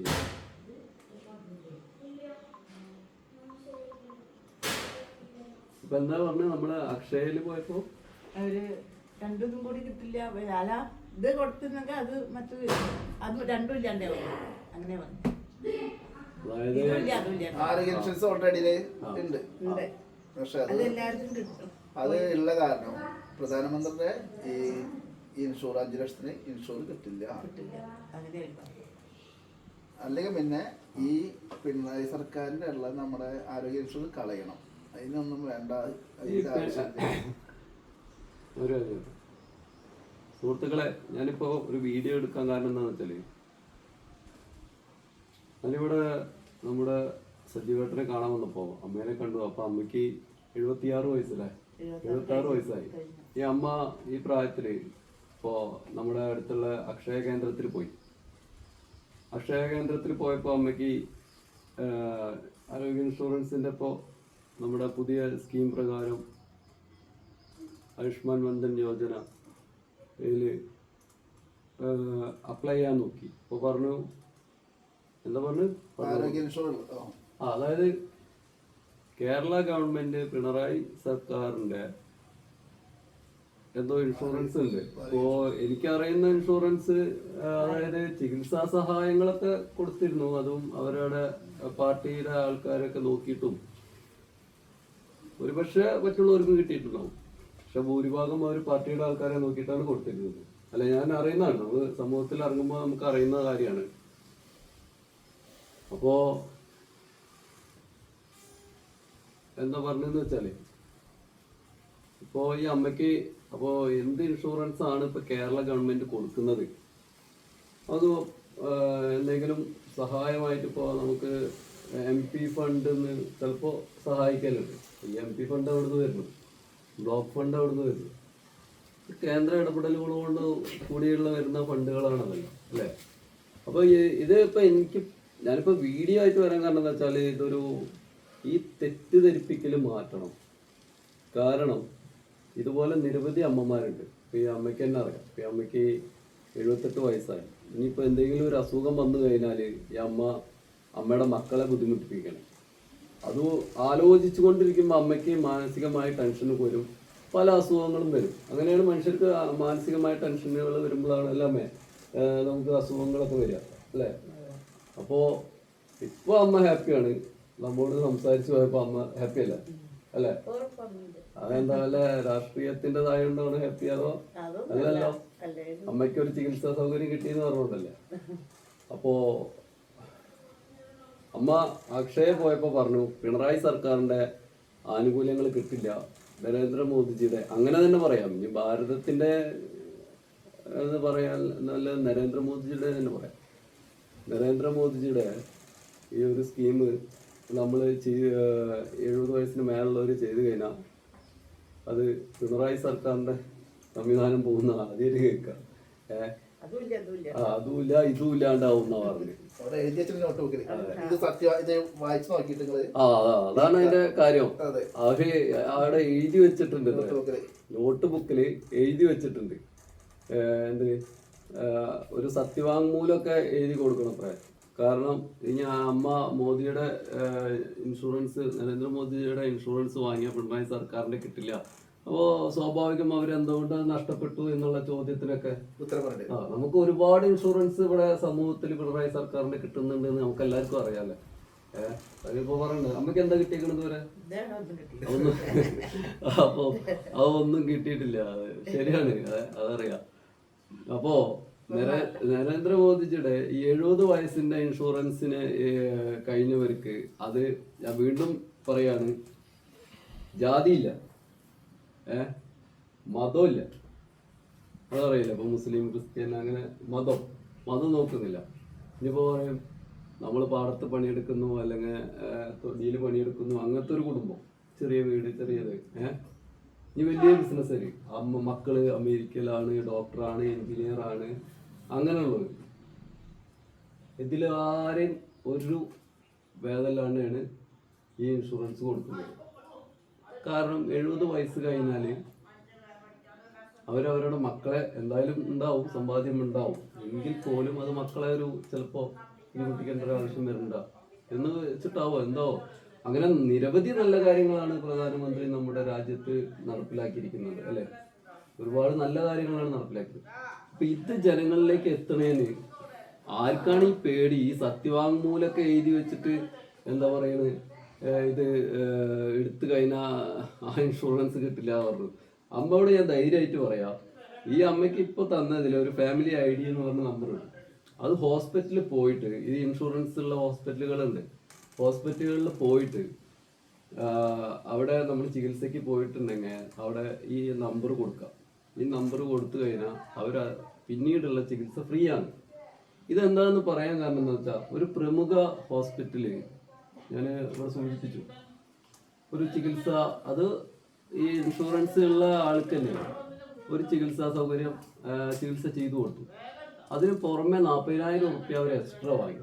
Okay. ഇപ്പൊ എന്താ പറഞ്ഞ നമ്മൾ അക്ഷയയിൽ പോയപ്പോ? അവർ രണ്ടും കൂടി കിട്ടില്ല. അല്ല ഇത് കൊടുത്തിരുന്നെങ്കിൽ അത് മറ്റു അത് രണ്ടും ഇല്ലാണ്ടേ അങ്ങനെ പറഞ്ഞു ഇൻഷുറൻസ് ഓൾറെഡി ഉണ്ട്. പക്ഷെ അത് ഉള്ള കാരണം പ്രധാനമന്ത്രിയുടെ ഈ ഇൻഷുർ അഞ്ചു ലക്ഷത്തിന് ഇൻഷുർ കിട്ടില്ല കിട്ടില്ല അങ്ങനെ ഒരു പറഞ്ഞു. അല്ലെങ്കിൽ പിന്നെ ഈ പിണറായി സർക്കാരിന്റെ ഉള്ള നമ്മുടെ ആരോഗ്യ ഇൻഷുറൻസ് കളയണം. അതിനൊന്നും വേണ്ട. ഒരു. സുഹൃത്തുക്കളെ ഞാനിപ്പോ ഒരു വീഡിയോ എടുക്കാൻ കാരണം എന്താണെന്ന് വെച്ചാൽ ഞാനിവിടെ നമ്മുടെ സജീവേട്ടനെ കാണാൻ വന്നപ്പോ അമ്മേനെ കണ്ടു. അപ്പൊ അമ്മയ്ക്ക് എഴുപത്തിയാറ് വയസ്സല്ലേ? എഴുപത്തി ആറ് വയസ്സായി. ഈ അമ്മ ഈ പ്രായത്തിൽ ഇപ്പോ നമ്മുടെ അടുത്തുള്ള അക്ഷയ കേന്ദ്രത്തിൽ പോയി. അക്ഷയ കേന്ദ്രത്തിൽ പോയപ്പോ അമ്മയ്ക്ക് ആരോഗ്യ ഇൻഷുറൻസിന്റെ ഇപ്പോ നമ്മുടെ പുതിയ സ്കീം പ്രകാരം ആയുഷ്മാൻ വന്ദൻ യോജന ഇതിൽ അപ്ലൈ ചെയ്യാൻ നോക്കി അപ്പോൾ പറഞ്ഞു എന്താ പറഞ്ഞു. ആരോഗ്യ ഇൻഷുറൻസ് അതായത് കേരള ഗവൺമെന്റ് പിണറായി സർക്കാരിന്റെ എന്തോ ഇൻഷുറൻസ് ഉണ്ട്. അപ്പോ എനിക്കറിയുന്ന ഇൻഷുറൻസ് അതായത് ചികിത്സാ സഹായങ്ങളൊക്കെ കൊടുത്തിരുന്നു. അതും അവരുടെ പാർട്ടിയുടെ ആൾക്കാരൊക്കെ നോക്കിയിട്ടും ഒരുപക്ഷെ മറ്റുള്ളവർക്ക് കിട്ടിയിട്ടുണ്ടാവും. പക്ഷെ ഭൂരിഭാഗം അവർ പാർട്ടിയുടെ ആൾക്കാരെ നോക്കിയിട്ടാണ് കൊടുത്തിരുന്നത്. അല്ല ഞാൻ അറിയുന്നതാണ്. നമ്മൾ സമൂഹത്തിൽ ഇറങ്ങുമ്പോൾ നമുക്ക് അറിയുന്ന കാര്യമാണ്. അപ്പോ എന്താ പറഞ്ഞെന്ന് വെച്ചാൽ ഇപ്പോ ഈ അമ്മയ്ക്ക് അപ്പോ എന്ത് ഇൻഷുറൻസ് ആണ് ഇപ്പൊ കേരള ഗവൺമെന്റ് കൊടുക്കുന്നത്? അത് എന്തെങ്കിലും സഹായമായിട്ട് ഇപ്പോൾ നമുക്ക് എം പി ഫണ്ട് ചിലപ്പോ സഹായിക്കലുണ്ട്. ഈ എം പി ഫണ്ട് അവിടുന്ന് വരുന്നു ബ്ലോക്ക് ഫണ്ട് അവിടുന്ന് വരുന്നു കേന്ദ്ര ഇടപെടലുകൾ കൊണ്ട് കൂടിയുള്ള വരുന്ന ഫണ്ടുകളാണതല്ലോ അല്ലേ? അപ്പൊ ഇത് ഇപ്പൊ എനിക്ക് ഞാനിപ്പോ വീഡിയോ ആയിട്ട് വരാൻ കാരണം എന്താ വെച്ചാൽ ഇതൊരു ഈ തെറ്റിദ്ധരിപ്പിക്കൽ മാറ്റണം. കാരണം ഇതുപോലെ നിരവധി അമ്മമാരുണ്ട്. ഇപ്പൊ ഈ അമ്മയ്ക്ക് തന്നെ അറിയാം. ഇപ്പൊ ഈ അമ്മയ്ക്ക് എഴുപത്തെട്ട് വയസ്സായി. ഇനിയിപ്പോ എന്തെങ്കിലും ഒരു അസുഖം വന്നു കഴിഞ്ഞാൽ ഈ അമ്മ അമ്മയുടെ മക്കളെ ബുദ്ധിമുട്ടിപ്പിക്കണം. അത് ആലോചിച്ചു കൊണ്ടിരിക്കുമ്പോൾ അമ്മയ്ക്ക് മാനസികമായ ടെൻഷൻ വരും പല അസുഖങ്ങളും വരും. അങ്ങനെയാണ് മനുഷ്യർക്ക് മാനസികമായ ടെൻഷനുകൾ വരുമ്പോഴാണ് എല്ലാമേ നമുക്ക് അസുഖങ്ങളൊക്കെ വരിക അല്ലേ? അപ്പോ ഇപ്പൊ അമ്മ ഹാപ്പിയാണ് നമ്മോട് സംസാരിച്ചു പോയപ്പോൾ അമ്മ ഹാപ്പി അല്ല? അതെന്താ രാഷ്ട്രീയത്തിന്റെതായോണ്ടാണ് ഹാപ്പി അതോ അല്ലല്ലോ? അല്ലേ അമ്മയ്ക്ക് ഒരു ചികിത്സാ സൗകര്യം കിട്ടിയെന്ന് പറഞ്ഞോണ്ടല്ലേ? അപ്പോ അമ്മ അക്ഷയ പോയപ്പോ പറഞ്ഞു പിണറായി സർക്കാരിന്റെ ആനുകൂല്യങ്ങൾ കിട്ടില്ല. നരേന്ദ്രമോദിജിയുടെ അങ്ങനെ തന്നെ പറയാം. ഇനി ഭാരതത്തിന്റെ എന്ന് പറയാൻ നല്ല നരേന്ദ്രമോദിജിയുടെ തന്നെ പറയാം. നരേന്ദ്രമോദിജിയുടെ ഈ ഒരു സ്കീം നമ്മൾ എഴുപത് വയസ്സിന് മേലുള്ളവർ ചെയ്തു കഴിഞ്ഞാൽ അത് പിണറായി സർക്കാരിന്റെ സംവിധാനം പോകുന്ന ആദ്യം കേൾക്കാം. ഏഹ് അതുമില്ല ഇതുമില്ലാണ്ടാവുന്ന ഇതും പറഞ്ഞു. അവിടെ എഴുതി വെച്ചിട്ട് നോട്ട് ഇത് സത്യം ഇത് വായിച്ചു നോക്കിയിട്ട് നിങ്ങൾ ആ അതാണ് അതിന്റെ കാര്യം. അതെ. അവർ അവിടെ എഴുതി വെച്ചിട്ടുണ്ട്. നോട്ട് ബുക്കിൽ എഴുതി വെച്ചിട്ടുണ്ട്. എന്ത്? ഒരു സത്യവാങ്മൂലമൊക്കെ എഴുതി കൊടുക്കണം അത്രേ കാരണം ഇനി അമ്മ മോദിയുടെ ഇൻഷുറൻസ് നരേന്ദ്രമോദിയുടെ ഇൻഷുറൻസ് വാങ്ങിയ പിണറായി സർക്കാരിന്റെ കിട്ടില്ല. അപ്പോ സ്വാഭാവികം അവരെന്തുകൊണ്ട് നഷ്ടപ്പെട്ടു എന്നുള്ള ചോദ്യത്തിനൊക്കെ ഉത്തരം ആ നമുക്ക് ഒരുപാട് ഇൻഷുറൻസ് ഇവിടെ സമൂഹത്തിൽ പിണറായി സർക്കാരിന്റെ കിട്ടുന്നുണ്ട് എന്ന് നമുക്ക് എല്ലാവർക്കും അറിയാമല്ലേ അതിപ്പോ നമുക്ക് എന്താ കിട്ടിയേക്കണത് വരെ ഒന്നും അപ്പോ അതൊന്നും കിട്ടിയിട്ടില്ല. ശരിയാണ്. അത് അതറിയാം. അപ്പോ നരേന്ദ്രമോദിജിയുടെ എഴുപത് വയസ്സിന്റെ ഇൻഷുറൻസിന് കഴിഞ്ഞവർക്ക് അത് ഞാൻ വീണ്ടും പറയാണ്. ജാതിയില്ല. ഏ? മതമില്ല അതറിയില്ല ഇപ്പൊ മുസ്ലിം ക്രിസ്ത്യൻ അങ്ങനെ മതം മതം നോക്കുന്നില്ല. ഇനിയിപ്പോ പറയും നമ്മൾ പാടത്ത് പണിയെടുക്കുന്നു അല്ലെങ്കിൽ തൊടിയിൽ പണിയെടുക്കുന്നു അങ്ങനത്തെ ഒരു കുടുംബം. ചെറിയ വീട് ചെറിയത്. ഏഹ് ഇനി വലിയ ബിസിനസ് അല്ലേ? അമ്മ മക്കൾ അമേരിക്കയിലാണ് ഡോക്ടറാണ് എഞ്ചിനീയർ ആണ് അങ്ങനെയുള്ളത്. ഇതിൽ ആരെയും ഒരു ഭേദമില്ലാണ്ടാണ് ഈ ഇൻഷുറൻസ് കൊടുക്കുന്നത്. കാരണം എഴുപത് വയസ്സ് കഴിഞ്ഞാൽ അവരവരുടെ മക്കളെ എന്തായാലും ഉണ്ടാവും സമ്പാദ്യം ഉണ്ടാവും. എങ്കിൽ പോലും അത് മക്കളെ ഒരു ചിലപ്പോൾ ബുദ്ധിമുട്ടിക്കേണ്ട ഒരു ആവശ്യം വരണ്ട എന്ന് വെച്ചിട്ടാവോ? എന്തോ? അങ്ങനെ നിരവധി നല്ല കാര്യങ്ങളാണ് പ്രധാനമന്ത്രി നമ്മുടെ രാജ്യത്ത് നടപ്പിലാക്കിയിരിക്കുന്നത് അല്ലേ? ഒരുപാട് നല്ല കാര്യങ്ങളാണ് നടപ്പിലാക്കിയത്. അപ്പൊ ഇത് ജനങ്ങളിലേക്ക് എത്തണേന് ആർക്കാണ് ഈ പേടി? ഈ സത്യവാങ്മൂലൊക്കെ എഴുതി വെച്ചിട്ട് എന്താ പറയുന്നത് ഇത് എടുത്തു കഴിഞ്ഞാൽ ആ ഇൻഷുറൻസ് കിട്ടില്ല പറഞ്ഞു. അമ്മയോട് ഞാൻ ധൈര്യമായിട്ട് പറയാം. ഈ അമ്മയ്ക്ക് ഇപ്പൊ തന്നതിൽ ഒരു ഫാമിലി ഐ ഡി എന്ന് പറഞ്ഞ നമ്പറുണ്ട് അത് ഹോസ്പിറ്റലിൽ പോയിട്ട് ഇത് ഇൻഷുറൻസ് ഉള്ള ഹോസ്പിറ്റലുകളുണ്ട് ഹോസ്പിറ്റലുകളിൽ പോയിട്ട് അവിടെ നമ്മൾ ചികിത്സയ്ക്ക് പോയിട്ടുണ്ടെങ്കിൽ അവിടെ ഈ നമ്പർ കൊടുക്കാം. ഈ നമ്പർ കൊടുത്തു കഴിഞ്ഞാൽ അവർ പിന്നീടുള്ള ചികിത്സ ഫ്രീ ആണ്. ഇതെന്താണെന്ന് പറയാൻ കാരണം എന്ന് വെച്ചാൽ ഒരു പ്രമുഖ ഹോസ്പിറ്റലിൽ ഞാൻ ഇവിടെ സൂചിപ്പിച്ചു. ഒരു ചികിത്സ അത് ഈ ഇൻഷുറൻസ് ഉള്ള ആൾക്ക് തന്നെയാണ് ഒരു ചികിത്സാ സൗകര്യം ചികിത്സ ചെയ്തു കൊടുത്തു. അതിന് പുറമെ നാൽപ്പതിനായിരം റുപ്യ അവർ എക്സ്ട്രാ വാങ്ങി.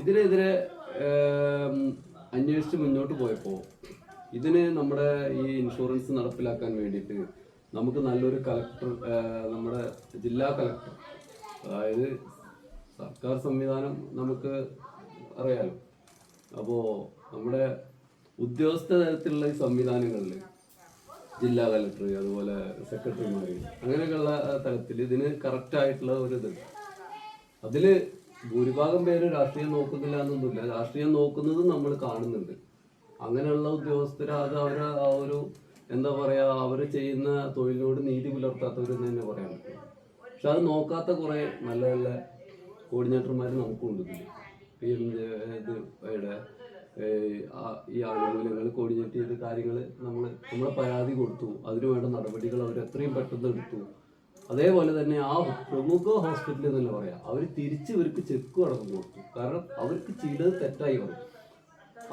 ഇതിനെതിരെ അന്വേഷിച്ച് മുന്നോട്ട് പോയപ്പോൾ ഇതിന് നമ്മുടെ ഈ ഇൻഷുറൻസ് നടപ്പിലാക്കാൻ വേണ്ടിയിട്ട് നമുക്ക് നല്ലൊരു കളക്ടർ നമ്മുടെ ജില്ലാ കളക്ടർ അതായത് സർക്കാർ സംവിധാനം നമുക്ക് അറിയാലോ. അപ്പോൾ നമ്മുടെ ഉദ്യോഗസ്ഥ തലത്തിലുള്ള ഈ സംവിധാനങ്ങളിൽ ജില്ലാ കലക്ടർ അതുപോലെ സെക്രട്ടറിമാർ അങ്ങനെയൊക്കെയുള്ള തലത്തിൽ ഇതിന് കറക്റ്റ് ആയിട്ടുള്ള ഒരു ഇത്. അതിൽ ഭൂരിഭാഗം പേര് രാഷ്ട്രീയം നോക്കുന്നില്ല എന്നൊന്നുമില്ല. രാഷ്ട്രീയം നോക്കുന്നത് നമ്മൾ കാണുന്നുണ്ട്. അങ്ങനെയുള്ള ഉദ്യോഗസ്ഥർ അത് അവരെ ആ ഒരു എന്താ പറയാ അവർ ചെയ്യുന്ന തൊഴിലിനോട് നീതി പുലർത്താത്തവരെന്ന് തന്നെ പറയാൻ പറ്റും. പക്ഷെ അത് നോക്കാത്ത കുറേ നല്ല നല്ല കോർഡിനേറ്റർമാർ നമുക്കുണ്ട്. പി ഈ ആനുകൂല്യങ്ങൾ കോർഡിനേറ്റ് ചെയ്ത കാര്യങ്ങൾ നമ്മൾ നമ്മളെ പരാതി കൊടുത്തു. അതിനു വേണ്ട നടപടികൾ അവർ എത്രയും പെട്ടെന്ന് എടുത്തു. അതേപോലെ തന്നെ ആ പ്രമുഖ ഹോസ്പിറ്റലിൽ എന്നല്ല പറയാം അവർ തിരിച്ച് ഇവർക്ക് ചെക്ക് അടക്കം കൊടുത്തു. കാരണം അവർക്ക് ചെയ്തത് തെറ്റായി വന്നു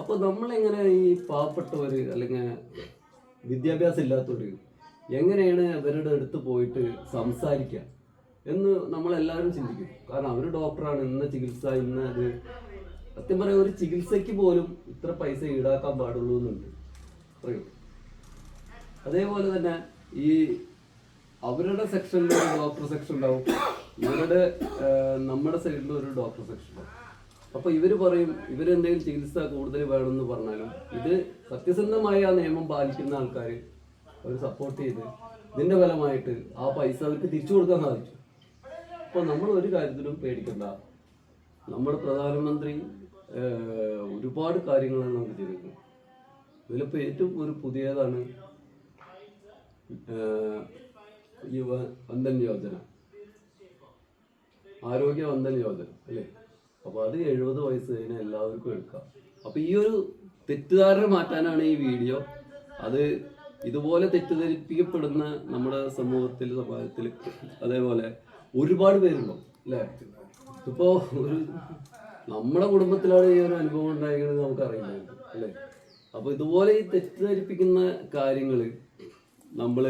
അപ്പൊ നമ്മളെങ്ങനെ ഈ പാവപ്പെട്ടവര് അല്ലെങ്കിൽ വിദ്യാഭ്യാസം ഇല്ലാത്തവര് എങ്ങനെയാണ് അവരുടെ അടുത്ത് പോയിട്ട് സംസാരിക്കുക എന്ന് നമ്മളെല്ലാവരും ചിന്തിക്കും. കാരണം അവർ ഡോക്ടറാണ് ഇന്ന ചികിത്സ ഇന്ന അത് സത്യം പറയാം ഒരു ചികിത്സയ്ക്ക് പോലും ഇത്ര പൈസ ഈടാക്കാൻ പാടുള്ളൂ എന്നുണ്ട്. പറയൂ. അതേപോലെ തന്നെ ഈ അവരുടെ സെക്ഷനിൽ ഒരു ഡോക്ടർ സെക്ഷൻ ഉണ്ടാവും. ഇവരുടെ നമ്മുടെ സൈഡിൽ ഒരു ഡോക്ടർ സെക്ഷൻ ഉണ്ടാവും. അപ്പൊ ഇവർ പറയും ഇവരെന്തെങ്കിലും ചികിത്സ കൂടുതൽ വേണമെന്ന് പറഞ്ഞാലും ഇത് സത്യസന്ധമായി ആ നിയമം പാലിക്കുന്ന ആൾക്കാർ അവർ സപ്പോർട്ട് ചെയ്ത് ഇതിന്റെ ഫലമായിട്ട് ആ പൈസ അവർക്ക് തിരിച്ചു കൊടുക്കാൻ സാധിച്ചു. അപ്പൊ നമ്മൾ ഒരു കാര്യത്തിലും പേടിക്കണ്ട. നമ്മുടെ പ്രധാനമന്ത്രി ഒരുപാട് കാര്യങ്ങളാണ് നമുക്ക് ചെയ്തിരിക്കുന്നത്. ഇതിലിപ്പോ ഏറ്റവും ഒരു പുതിയതാണ് ഈ വന്ദൻ യോജന. ആരോഗ്യ വന്ദൻ യോജന അല്ലേ? അപ്പൊ അത് എഴുപത് വയസ്സ് കഴിഞ്ഞ എല്ലാവർക്കും എടുക്കാം. അപ്പൊ ഈ ഒരു തെറ്റിദ്ധാരണ മാറ്റാനാണ് ഈ വീഡിയോ. അത് ഇതുപോലെ തെറ്റിദ്ധരിപ്പിക്കപ്പെടുന്ന നമ്മുടെ സമൂഹത്തിൽ സമാജത്തിൽ അതേപോലെ ഒരുപാട് പേരുണ്ടാവും അല്ലേ? ഇപ്പോ ഒരു നമ്മുടെ കുടുംബത്തിലാണ് ഈ ഒരു അനുഭവം ഉണ്ടായിരിക്കുന്നത് നമുക്ക് അറിയില്ല അല്ലേ? അപ്പൊ ഇതുപോലെ ഈ തെറ്റിദ്ധരിപ്പിക്കുന്ന കാര്യങ്ങൾ നമ്മൾ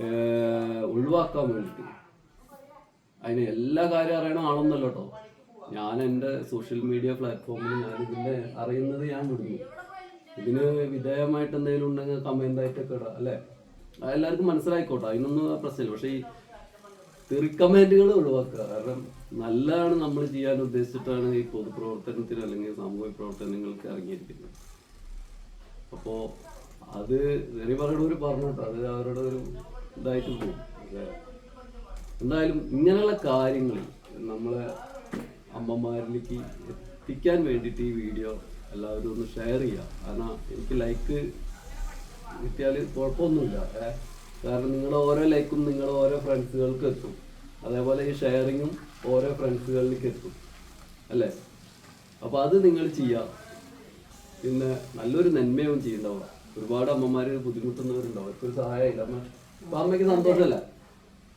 ഏഹ്, ഒഴിവാക്കാൻ വേണ്ടിയിട്ട്. അതിന് എല്ലാ കാര്യം അറിയണം ആണെന്നല്ലോട്ടോ ഞാൻ എന്റെ സോഷ്യൽ മീഡിയ പ്ലാറ്റ്ഫോമിൽ ഞാൻ ഇതിന്റെ അറിയുന്നത് ഞാൻ വിടുന്നു. ഇതിന് വിധേയമായിട്ട് എന്തെങ്കിലും ഉണ്ടെങ്കിൽ കമന്റ് ആയിട്ടൊക്കെ ഇടാം അല്ലേ? എല്ലാവർക്കും മനസ്സിലായിക്കോട്ടെ അതിനൊന്നും പ്രശ്നമില്ല. പക്ഷേ ഈ തെറിക്കമന്റുകൾ ഒഴിവാക്കുക കാരണം നല്ലതാണ് നമ്മൾ ചെയ്യാൻ ഉദ്ദേശിച്ചിട്ടാണ് ഈ പൊതുപ്രവർത്തനത്തിന് അല്ലെങ്കിൽ സാമൂഹിക പ്രവർത്തനങ്ങൾക്ക് ഇറങ്ങിയിരിക്കുന്നത്. അപ്പോൾ അത് തെറി പറയുന്നവർ പറഞ്ഞു അത് അവരുടെ ഒരു ഇതായിട്ട് പോകും. എന്തായാലും ഇങ്ങനെയുള്ള കാര്യങ്ങൾ നമ്മളെ അമ്മമാരിലേക്ക് എത്തിക്കാൻ വേണ്ടിയിട്ട് ഈ വീഡിയോ എല്ലാവരും ഒന്ന് ഷെയർ ചെയ്യുക. കാരണം എനിക്ക് ലൈക്ക് കിട്ടിയാൽ കുഴപ്പമൊന്നുമില്ല. കാരണം നിങ്ങൾ ഓരോ ലൈക്കും നിങ്ങൾ ഓരോ ഫ്രണ്ട്സുകൾക്ക് എത്തും. അതേപോലെ ഈ ഷെയറിങ്ങും ഓരോ ഫ്രണ്ട്സുകളിലേക്ക് എത്തും. അല്ലേ? അപ്പോൾ അത് നിങ്ങൾ ചെയ്യുക പിന്നെ നല്ലൊരു നന്മയും ചെയ്യുന്നുണ്ടാവുക ഒരുപാട് അമ്മമാർ ബുദ്ധിമുട്ടുന്നവരുണ്ടാവും. അവർക്കൊരു സഹായമില്ല അമ്മ അപ്പം അമ്മയ്ക്ക് സന്തോഷമല്ല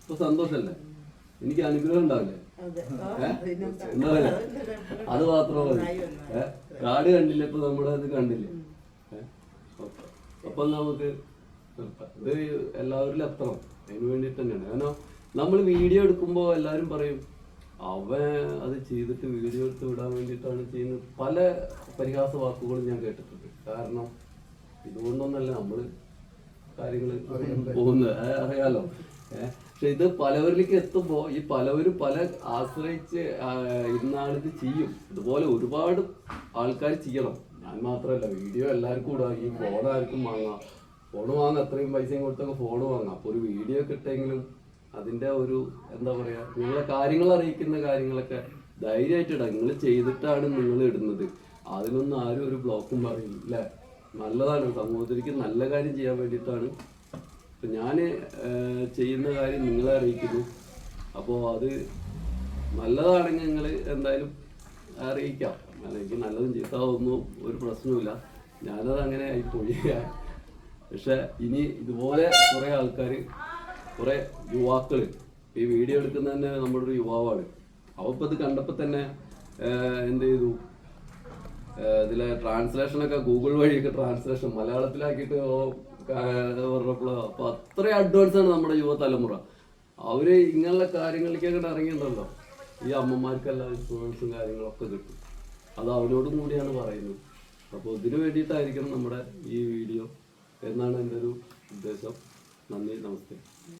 ഇപ്പം സന്തോഷമല്ലേ എനിക്ക് അനുഗ്രഹം ഉണ്ടാവില്ലേ? ഉണ്ടാവില്ല. അത് മാത്രമല്ല കാട് കണ്ടില്ല? ഇപ്പൊ നമ്മുടെ അത് കണ്ടില്ലേ? അപ്പം നമുക്ക് നിർത്താം. ഇത് എല്ലാവരിലും എത്തണം. അതിന് വേണ്ടിയിട്ട് തന്നെയാണ്. കാരണം നമ്മൾ വീഡിയോ എടുക്കുമ്പോൾ എല്ലാവരും പറയും അവൻ അത് ചെയ്തിട്ട് വീഡിയോ എടുത്ത് വിടാൻ വേണ്ടിയിട്ടാണ് ചെയ്യുന്നത്. പല പരിഹാസ വാക്കുകളും ഞാൻ കേട്ടിട്ടുണ്ട്. കാരണം ഇതുകൊണ്ടൊന്നല്ല നമ്മൾ കാര്യങ്ങൾ പോകുന്നത്. ഏ, അറിയാലോ? ഏഹ് പക്ഷെ ഇത് പലവരിലേക്ക് എത്തുമ്പോൾ ഈ പലവരും പല ആശ്രയിച്ച് ഇരുന്നാളിത് ചെയ്യും. ഇതുപോലെ ഒരുപാട് ആൾക്കാർ ചെയ്യണം. ഞാൻ മാത്രമല്ല വീഡിയോ എല്ലാവർക്കും കൂടെ ഈ ഫോൺ ആർക്കും വാങ്ങാം. ഫോൺ വാങ്ങാം അത്രയും പൈസയും കൊടുത്തൊക്കെ ഫോൺ വാങ്ങാം. അപ്പോൾ ഒരു വീഡിയോ കിട്ടെങ്കിലും അതിന്റെ ഒരു എന്താ പറയുക നിങ്ങളെ കാര്യങ്ങൾ അറിയിക്കുന്ന കാര്യങ്ങളൊക്കെ ധൈര്യമായിട്ട് ഇടാം. നിങ്ങൾ ചെയ്തിട്ടാണ് നിങ്ങൾ ഇടുന്നത്. അതിനൊന്നും ആരും ഒരു ബ്ലോക്കും പറയില്ല. നല്ലതാണ്. സമൂഹത്തിലേക്ക് നല്ല കാര്യം ചെയ്യാൻ വേണ്ടിയിട്ടാണ് ഇപ്പം ഞാൻ ചെയ്യുന്ന കാര്യം നിങ്ങളെ അറിയിക്കുന്നു. അപ്പോ അത് നല്ലതാണെങ്കിൽ നിങ്ങൾ എന്തായാലും അറിയിക്കാം. അല്ലെങ്കിൽ നല്ലതും ചീത്താവൊന്നും ഒരു പ്രശ്നവുമില്ല. ഞാനത് അങ്ങനെ ആയിപ്പോയി പക്ഷെ ഇനി ഇതുപോലെ കുറേ ആൾക്കാർ കുറേ യുവാക്കൾ ഈ വീഡിയോ എടുക്കുന്ന തന്നെ നമ്മുടെ ഒരു യുവാവാണ്. അവപ്പോൾ കണ്ടപ്പോൾ തന്നെ എന്ത് ചെയ്തു? ഇതിലെ ട്രാൻസ്ലേഷനൊക്കെ ഗൂഗിൾ വഴിയൊക്കെ ട്രാൻസ്ലേഷൻ മലയാളത്തിലാക്കിയിട്ട് പറഞ്ഞപ്പോൾ അപ്പൊ അത്രയും അഡ്വാൻസ് ആണ് നമ്മുടെ യുവതലമുറ അവർ ഇങ്ങനെയുള്ള കാര്യങ്ങളിലേക്കൊക്കെ ഇറങ്ങിയിട്ടുണ്ടല്ലോ. ഈ അമ്മമാർക്കെല്ലാം ഇൻഷുറൻസും കാര്യങ്ങളൊക്കെ കിട്ടും. അത് അവരോടും കൂടിയാണ് പറയുന്നത്. അപ്പോൾ ഇതിനു വേണ്ടിയിട്ടായിരിക്കണം നമ്മുടെ ഈ വീഡിയോ എന്നാണ് എന്റെ ഒരു ഉദ്ദേശം. നന്ദി നമസ്തേ.